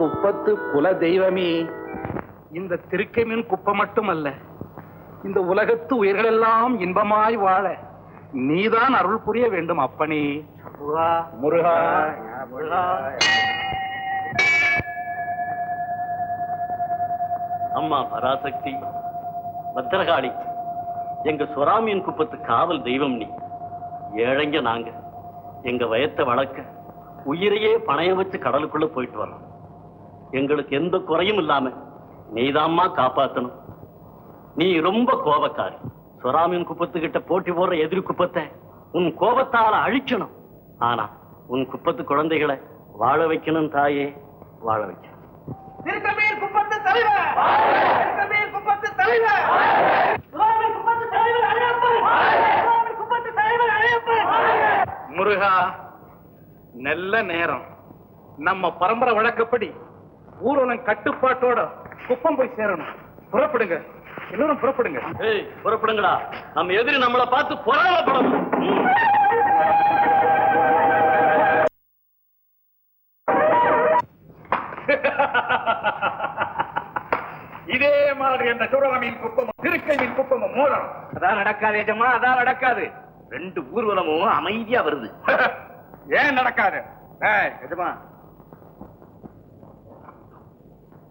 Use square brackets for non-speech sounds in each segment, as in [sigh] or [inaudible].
குப்பத்து குல தெய்வமே. இந்த திருக்கைமின் குப்பம் மட்டுமல்ல இந்த உலகத்து உயிர்களெல்லாம் இன்பமாய் வாழ நீதான் அருள் புரிய வேண்டும் அப்பனே. முருகா. முருகா அம்மா பராசக்தி பத்திரகாளி எங்க சுறாமியின் குப்பத்து காவல் தெய்வம் நீ. ஏழைங்க நாங்க எங்க வயத்தை வளர்க்க உயிரையே பணைய வச்சு கடலுக்குள்ள போயிட்டு வரோம் எங்களுக்கு எந்த குறையும் இல்லாம நீதாம்மா காப்பாத்தணும். நீ ரொம்ப கோபக்காரி. சுறாமியின் குப்பத்துக்கிட்ட போட்டி போடுற எதிரி குப்பத்தை உன் கோபத்தால அழிக்கணும். ஆனா உன் குப்பத்து குழந்தைகளை வாழ வைக்கணும் தாயே வாழ வைக்கணும். திருக்கமீர் குப்பத்து தலைவர்! திருக்கமீர் குப்பத்து தலைவர்! முருகா நல்ல நேரம். நம்ம பரம்பரை வழக்கப்படி ஊர்வலம் கட்டுப்பாட்டோட குப்பம் போய் சேரணும். புறப்படுங்க. எல்லாரும் புறப்படுங்க. ஏய் புறப்படுங்கடா. நம்ம எதிரி நம்மளை பார்த்து பொறாமப்படணும். [laughs] இதே மாதிரி அந்த சூரகமின் குப்பமும் திருக்கையின் குப்பமும் மோதம் அதான் நடக்காது எஜமா அதான் நடக்காது. ரெண்டு ஊர்வலமும் அமைதியா வருது. [laughs] ஏன் நடக்காது? ஏய்,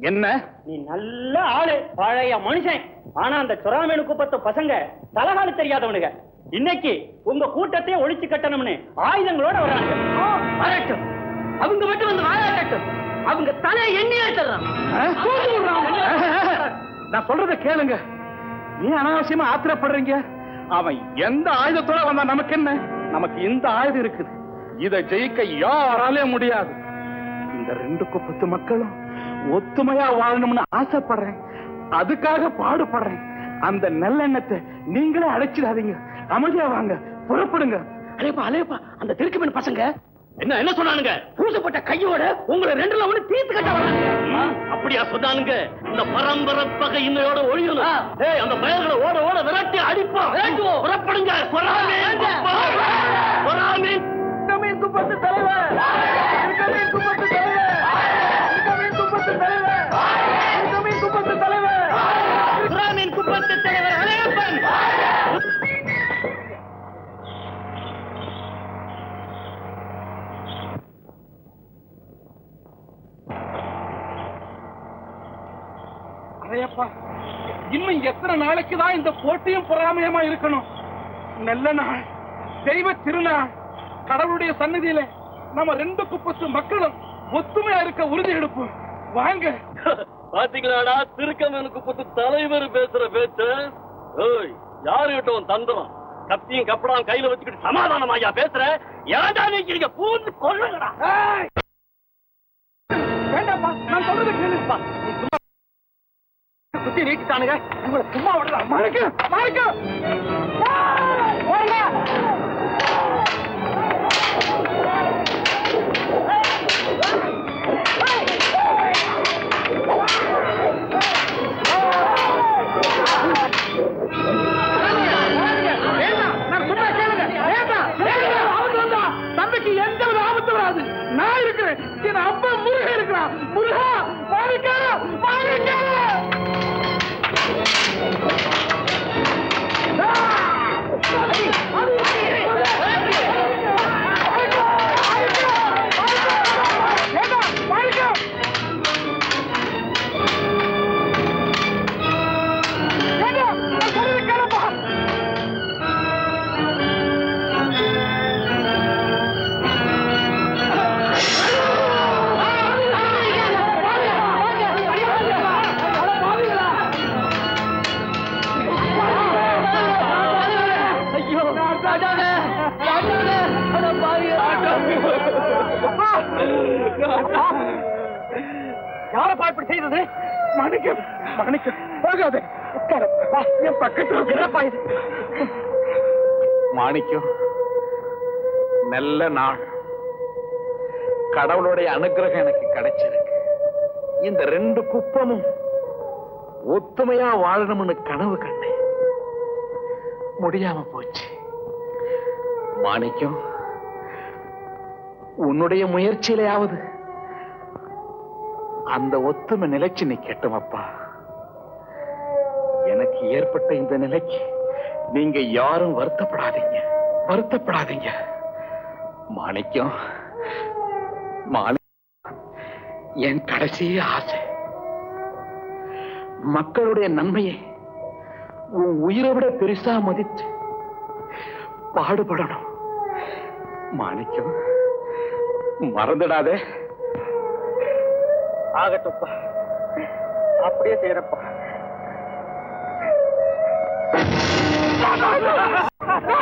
என்ன? நீ நல்ல ஆளு பழைய மனுஷன். ஆனா அந்த சுறாமீனு குப்பத்து பசங்க தலகாலு தெரியாதவனுங்க. இன்னைக்கு உங்க கூட்டத்தையே ஒழிச்சு கட்டணும்னு ஆயுதங்களோட வர்றாங்க. வரட்டும். அவங்க மட்டும் வந்து வாழாட்டட்டும் அவங்க தலையை எண்ணி எடுத்துறான் நான் சொல்றத கேளுங்க. ஏன் அனாவசியமா ஆத்திரப்படுறீங்க? அவன் எந்த ஆயுதத்தோட வந்தா நமக்கு என்ன? நமக்கு இந்த ஆயுதம் இருக்குது. இத ஜெயிக்க யாராலே முடியாது. இந்த ரெண்டு குப்பத்து மக்களும் ஒத்துமையா வாழணும்னு ஆசைப்படுறேன். அதுக்காக பாடுபடுறேன். அந்த நல்லெண்ணத்தை நீங்களே அழைச்சிடாதீங்க அமைதியா வாங்க. புறப்படுங்க. அலேப்பா அலேப்பா அந்த திருக்குமன் பசங்க. என்ன என்ன சொன்னானுங்க? பூசப்பட்ட கையோட உங்களை ரெண்டுல ஒண்ணு தீர்த்து கட்ட வராங்க. அப்படியா சொன்னானுங்க? இந்த பரம்பரை பகை இன்னையோட ஒழியணும். ஏய் அந்த பயல்களை ஓட ஓட விரட்டி அடிப்போம். புறப்படுங்க. பொறாமே. பொறாமே. குப்பத்து தலைவர். குப்பத்து தலைவர் குப்பத்து தலைவர் குப்பத்து தலைவர் அதையப்பா இன்னும் எத்தனை நாளைக்கு தான் இந்த போட்டியும் பொறாமையமா இருக்கணும்? நல்ல நாள் தெய்வ திருநாள் கடவுளுடைய சன்னதியில நம்ம ரெண்டு குப்பத்து மக்களும் ஒத்துமையா இருக்க உறுதி எடுப்போம். வாங்க. பாத்தீங்களாடா? திருக்கமனுக்கு புத்து தலைவர் பேசுற பேச்சு? ஏய் யாரு கிட்ட உன் தந்திரம் கத்தியும் கப்படாம் கையில வச்சுக்கிட்டு சமாதானம் ஐயா பேசுற ஏன்டா நீங்க பூந்து கொள்ளுங்கடா நான் சொல்றது கேளுப்பா. சும்மா சுத்தி நீட்டிட்டானுங்க. உங்களை சும்மா விடலாம் மறைக்க மறைக்க யாரப்பா இப்படி செய்தது? மாணிக்கம் மாணிக்கம் போகாதே. என் பக்கத்துல என்னப்பா இது மாணிக்கம் நல்ல நாள். கடவுளுடைய அனுகிரகம் எனக்கு கிடைச்சிருக்கு. இந்த ரெண்டு குப்பமும் ஒத்துமையா வாழணும்னு கனவு கண்டேன். முடியாம போச்சு. மாணிக்கம் உன்னுடைய முயற்சியிலையாவது அந்த ஒத்துமை நிலைச்சு நிக்கட்டும் அப்பா எனக்கு ஏற்பட்ட இந்த நிலைக்கு நீங்க யாரும் வருத்தப்படாதீங்க. வருத்தப்படாதீங்க. மாணிக்கம் மாணி என் கடைசி ஆசை. மக்களுடைய நன்மையை உன் உயிரை விட பெருசா மதிச்சு பாடுபடணும். மாணிக்கம் மறந்துடாதே. ஆகட்டும்ப்பா அப்படியே செய்யறப்பா நீ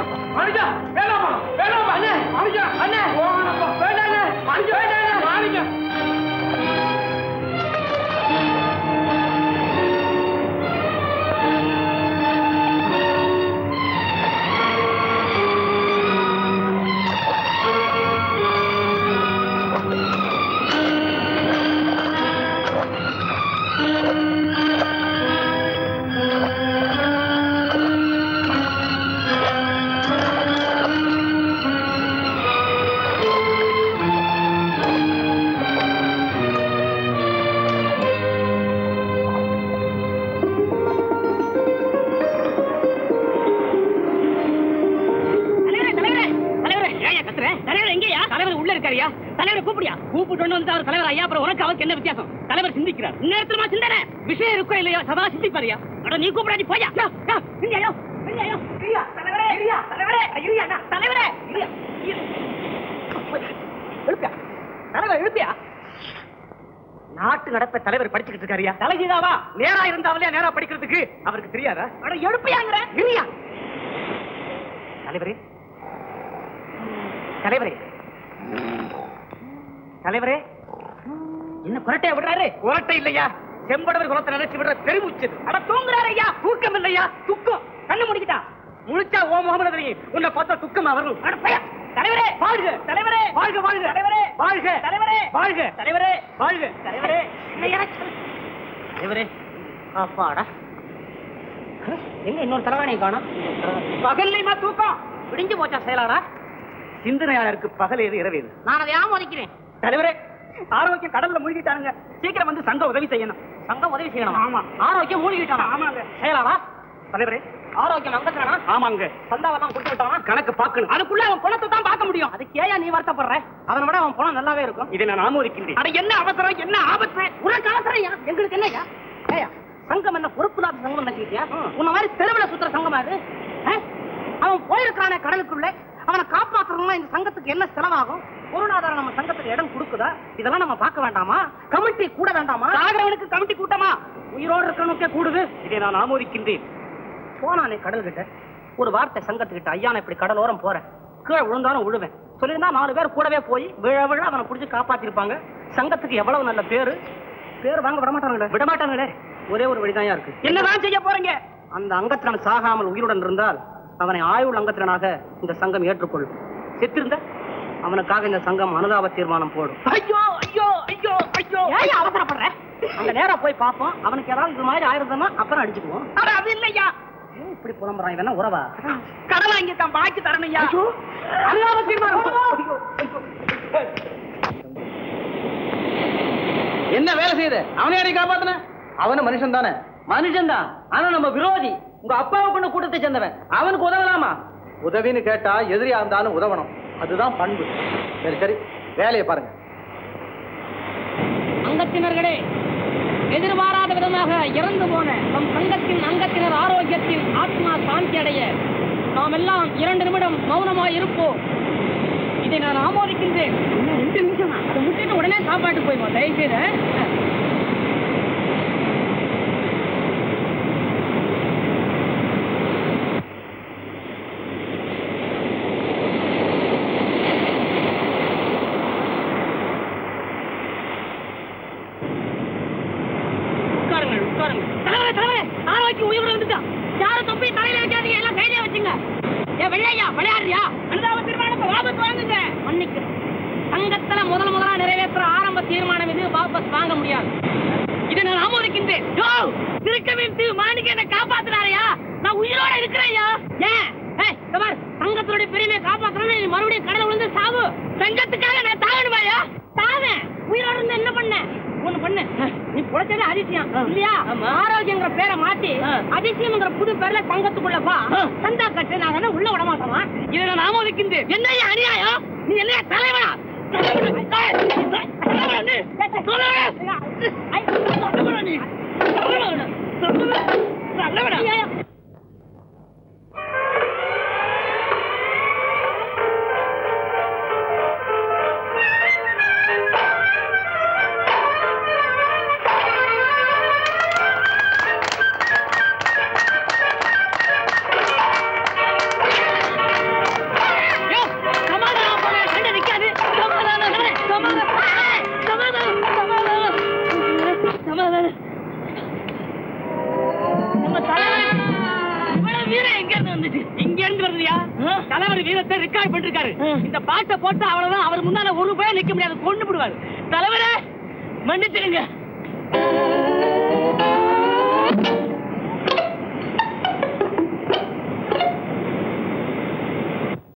மாணிக்கா மாணிக்கா வேணாமா வேணாமா அண்ணே மாணிக்கா அண்ணே வேண்டாம் வேண்டாம் மாணிக்கா வேண்டாம் மாணிக்கா தலைவரே தலைவர் இருக்காரியா தலைவரை கூப்பிடியா? கூப்பிட்டு வந்து அவர் தலைவர் ஐயா அப்புறம் உனக்கு அவருக்கு என்ன வித்தியாசம்? தலைவர் சிந்திக்கிறார். நேரத்துலமா சிந்தனை? விஷயம் இருக்கோ இல்லையோ சதா சிந்திப்பாரியா அட நீ கூப்பிடாடி போயா யோ, யோ, இங்கேயோ, தலைவரே இரியா, தலைவரே. இரியா, தலைவரே. எழுப்பியா? தலைவர் எழுப்பியா? நாட்டு நடப்ப தலைவர் படிச்சுக்கிட்டு இருக்காரியா தலைகீழாவா? நேரா இருந்தாவலையா நேரா படிக்கிறதுக்கு? அவருக்கு தெரியாதா? அட எழுப்பியாங்கிற. இரியா தலைவரே. தலைவரே. தலைவரே என்ன குரட்டைய விடுறாரு? குரட்டை இல்லையா? செம்படவர் குலத்தை நினைச்சு விடுற பெருமூச்சு அட தூங்குறாரு ஐயா தூக்கம் இல்லையா துக்கம் கண்ணு முடிக்கிட்டான் முழிச்சா ஓ முகமது உன்னை பார்த்தா துக்கம் வரும் தலைவரே. வாழ்க. தலைவரே. வாழ்க வாழ்க. தலைவரே. வாழ்க. தலைவரே. வாழ்க. தலைவரே. வாழ்க. தலைவரே. தலைவரே. அப்பாடா. எங்க இன்னொரு தலைவாணியை காணும்? பகல்லையுமா தூக்கம்? விடிஞ்சு போச்சா செயலாளா சிந்தனையாளருக்கு பகல் ஏது இரவு ஏது நான் அதை ஆமோதிக்கிறேன். தலைவரே ஆரோக்கியம் கடல்ல மூழ்கிட்டானுங்க. சீக்கிரம் வந்து சங்கம் உதவி செய்யணும். சங்கம் உதவி செய்யணும்? ஆமா. ஆரோக்கியம் மூழ்கிட்டானா? ஆமாங்க. செயலாளா தலைவரே. ஆரோக்கியம் அங்கத்தானா ஆமாங்க. சந்தாவெல்லாம் கொடுத்து விட்டானா? கணக்கு பார்க்கணும். அதுக்குள்ள அவன் பணத்தை தான் பார்க்க முடியும். அதுக்கு ஏன் நீ வருத்தப்படுற? அவனை விட அவன் பணம் நல்லாவே இருக்கும். இதை நான் ஆமோதிக்கின்றேன். அட என்ன அவசரம்? என்ன ஆபத்து? உனக்கு அவசரம் எங்களுக்கு என்னய்யா? ஏய்யா சங்கம் என்ன பொறுப்பு இல்லாத சங்கம் நினைச்சிட்டியா உன்ன மாதிரி தெருவில் சுத்துற சங்கமா அது? அவன் போயிருக்கானே கடலுக்குள்ள. அவனை காப்பாத்துறதுனா இந்த சங்கத்துக்கு என்ன செலவாகும்? பொருளாதாரம் நம்ம சங்கத்துக்கு இடம் கொடுக்குதா? இதெல்லாம் நம்ம பார்க்க வேண்டாமா? கமிட்டி கூட வேண்டாமா? சாகரவனுக்கு கமிட்டி கூட்டமா? உயிரோடு இருக்கிறவனுக்கே கூடுது. இதை நான் ஆமோதிக்கின்றேன். போனானே கடல் கிட்ட ஒரு வார்த்தை சங்கத்துக்கிட்ட ஐயா நான் இப்படி கடலோரம் போறேன். கீழே விழுந்தாலும் விழுவேன். சொல்லியிருந்தா நாலு பேர் கூடவே போய் விழ விழ அவனை பிடிச்சி காப்பாத்திருப்பாங்க. சங்கத்துக்கு எவ்வளவு நல்ல பேரு? பேர் வாங்க விடமாட்டாங்களே விடமாட்டாங்களே ஒரே ஒரு வழிதான் இருக்கு. என்னதான் செய்ய போறீங்க? அந்த அங்கத்திரன் சாகாமல் உயிருடன் இருந்தால் அவனை ஆயுள் அங்கத்திரனாக இந்த சங்கம் ஏற்றுக்கொள்ளும். செத்திருந்த அவனுக்காக இந்த சங்கம் அனுதாப தீர்மானம் போடும். ஐயோ ஐயோ ஐயோ ஐயோ. அவசரப்படுற? அங்க நேரா போய் பார்ப்போம். அவனுக்கு ஏதாவது இது மாதிரி ஆயிருந்தோம்னா அப்புறம் அடிச்சுக்குவோம். அட, அது இல்லையா? ஏன் இப்படி புலம்புறான்? இவன் உறவா? கடன் வாங்கி தான் பாக்கி தரணும்யா? அல்லாம தீர்மானம் என்ன வேலை செய்யுது? அவனை காப்பாத்தின? அவனு மனுஷன் தானே மனுஷன் தான் ஆனா நம்ம விரோதி. உங்க அப்பாவை கொண்ட கூட்டத்தை சேர்ந்தவன். அவனுக்கு உதவலாமா? உதவின்னு கேட்டா எதிரியா இருந்தாலும் உதவணும். அதுதான் பண்பு. சரி சரி. வேலையை பாருங்க. அங்கத்தினர்களே எதிர்பாராத விதமாக இறந்து போன நம் சங்கத்தின் அங்கத்தினர் ஆரோக்கியத்தின் ஆத்மா சாந்தி அடைய நாம் எல்லாம் இரண்டு நிமிடம் மௌனமாய் இருப்போம் இதை நான் ஆமோதிக்கின்றேன். ரெண்டு நிமிஷம்? அதை முடிச்சுட்டு உடனே சாப்பாட்டுக்கு போய்மா தயவுசெய்து உட்காருங்கள் உட்காருங்க தலைவரே தலைவரே ஆரோக்கிய உயிர் வந்துட்டா யாரும் தொப்பி தலையில வைக்காதீங்க எல்லாம் கையிலே வச்சுங்க ஏ வெள்ளையா விளையாடுறியா அனுதாப தீர்மானத்தை வாபஸ் வாங்குங்க. சங்கத்துல முதல் முதலா நிறைவேற்ற ஆரம்ப தீர்மானம் இது வாபஸ் வாங்க முடியாது. இதை நான் ஆமோதிக்கின்றேன். யோ திருக்கவின் தீவு மாணிக்க என்ன காப்பாத்துறாரையா நான் உயிரோட இருக்கிறேன்யா ஏன் சங்கத்தினுடைய பெருமையை காப்பாத்தணும் நீ மறுபடியும் கடலை விழுந்து சாவு. சங்கத்துக்காக நான் தாகணுமாயா தாவேன் உயிரோட இருந்து என்ன பண்ண ஒண்ணு பண்ணு நீ புழைச்சதே அதிசயம் இல்லையா ஆரோக்கியங்கிற பேரை மாத்தி அதிசயம்ங்கிற புது பேர்ல சங்கத்துக்குள்ள வா சந்தா கட்டு நான் வேணா உள்ள விட மாட்டோமா இதை நான் ஆமோதிக்கின்றேன் என்னையா அநியாயம் நீ என்னையா தலைவனா தலைவனா நம்ம தலைவர் இவ்வளவு வீரம் எங்க இருந்து வந்துச்சு? இங்க இருந்து வருதுயா? தலைவர் வீரத்தை ரெக்கார்ட் பண்ணிருக்காரு. இந்த பாட்டை போட்டு அவ்வளவுதான் அவர் முன்னால ஒரு நிக்க முடியாது கொண்டு விடுவாரு தலைவரே மன்னிச்சிடுங்க.